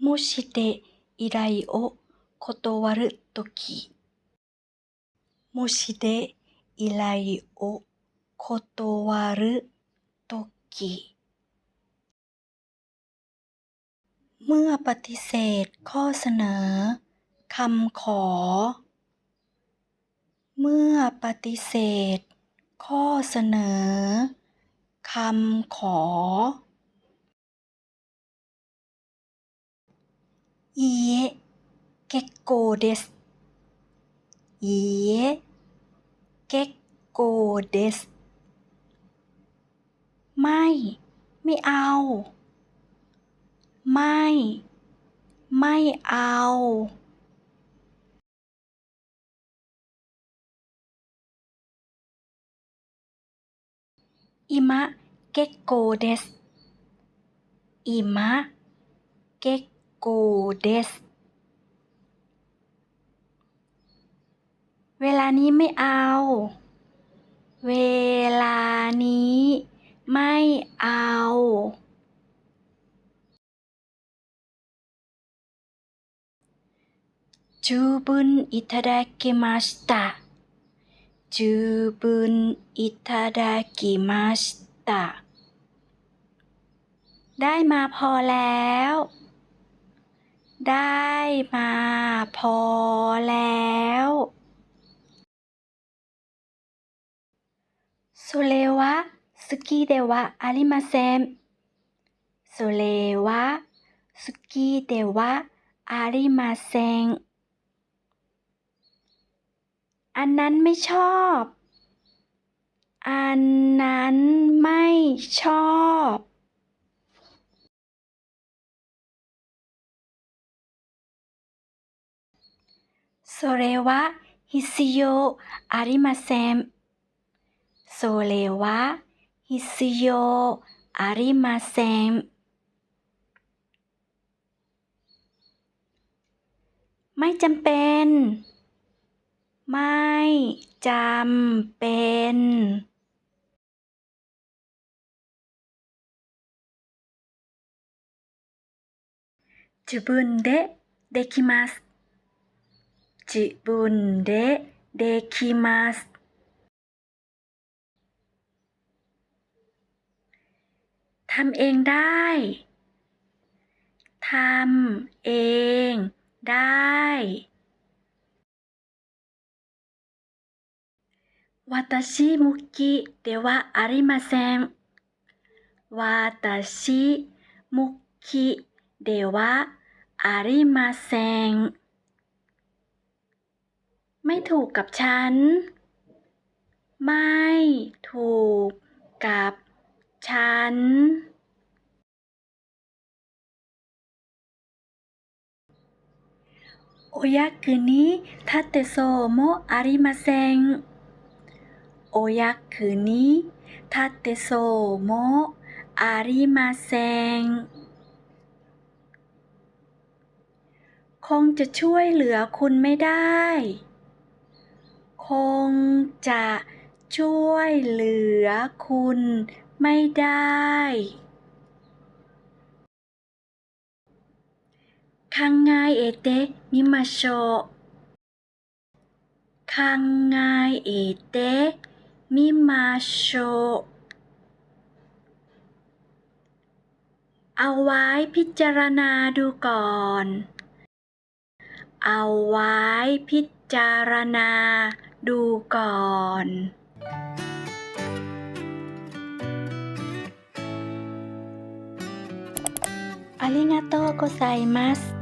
もして依頼を断るとき、もして依頼を断るとき เมื่อปฏิเสธข้อเสนอ คำขอ เมื่อปฏิเสธ ข้อเสนอ คำขอ いいえ、結構です。いいえ、結構です。ไม่ ไม่เอา ไม่ ไม่เอา 今、結構です。今、結構です。เ โกเดสเวลานี้ไม่เอา เวลานี้ไม่เอา จูบุนอิทาดากิมาสตาจูบุนอิทาดากิมาสตาได้มาพอแล้ว ได้มาพอแล้ว それは好きではありません。それは好きではありません。อันนั้นไม่ชอบ อันนั้นไม่ชอบ それは必要ありません。それは必要ありません。ไม่จำเป็น ไม่จำเป็น 自分でできます。 自分でできます。ทำเองได้ ทำเองได้ 私向きではありません。私向きではありません。 ไม่ถูกกับฉัน ไม่ถูกกับฉัน โอยาคืนนี้ทัตเตโซโมอาริมาเซง โอยาคืนนี้ทัตเตโซโมอาริมาเซงคงจะช่วยเหลือคุณไม่ได้ คงจะช่วยเหลือคุณไม่ได้考えてみましょう。考えてみましょう。เอาไว้พิจารณาดูก่อน เอาไว้พิจารณา ดูก่อน ありがとうございます。